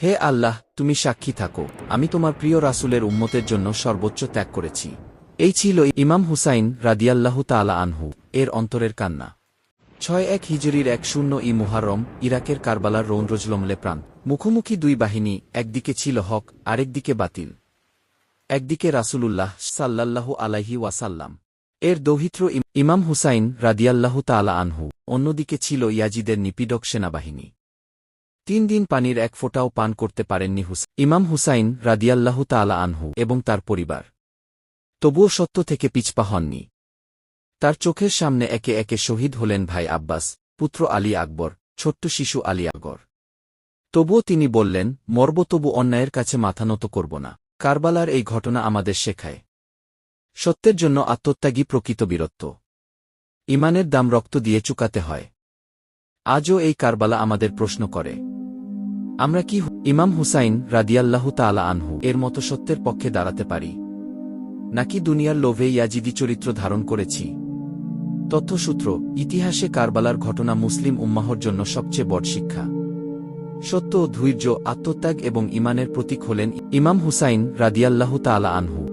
হে আল্লাহ, তুমি সাক্ষী থাকো। আমি তোমার প্রিয় রাসূলের উম্মতের জন্য সর্বোচ্চ ত্যাগ করেছি। এই ছিল ইমাম হুসাইন রাদিয়াল্লাহু তাআলা আনহু, এর অন্তরের কান্না। ছয় এক হিজুরির এক শূন্য ই মুহাররম, ইরাকের কারবালার রৌনরজলমলে প্রাণ। মুখোমুখি দুই বাহিনী, একদিকে ছিল হক, আরেকদিকে বাতিল। একদিকে রাসূলুল্লাহ সাল্লাল্লাহু আলাইহি ওয়াসাল্লাম। এর দৌহিত্র ইমাম হুসাইন রাদিয়াল্লাহু তাআলা আনহু, অন্যদিকে ছিল ইয়াজিদের নিপীড়ক সেনাবাহিনী। তিন দিন পানির এক ফোঁটাও পান করতে পারেননি হুস, ইমাম হুসাইন রাদিয়াল্লাহু তাআলা আনহু এবং তার পরিবার। তবুও সত্য থেকে পিছপা হননি। তার চোখের সামনে একে একে শহীদ হলেন ভাই আব্বাস, পুত্র আলী আকবর, ছোট্ট শিশু আলী আকবর। তবুও তিনি বললেন, মর্ব তবু অন্যায়ের কাছে মাথা নত করব না। কারবালার এই ঘটনা আমাদের শেখায়। সত্যের জন্য আত্মত্যাগী প্রকৃত বীরত্ব। ইমানের দাম রক্ত দিয়ে চুকাতে হয়। আজও এই কারবালা আমাদের প্রশ্ন করে। আমরা কি ইমাম হুসাইন রাদিয়াল্লাহ তাআলা আনহু এর মতো সত্যের পক্ষে দাঁড়াতে পারি? নাকি দুনিয়ার লোভে ইয়াজিদি চরিত্র ধারণ করেছি? তথ্যসূত্র, ইতিহাসে কারবালার ঘটনা মুসলিম উম্মাহর জন্য সবচেয়ে বড় শিক্ষা। সত্য ধৈর্য, আত্মত্যাগ এবং ইমানের প্রতীক হলেন ইমাম হুসাইন রাদিয়াল্লাহ তাআলা আনহু।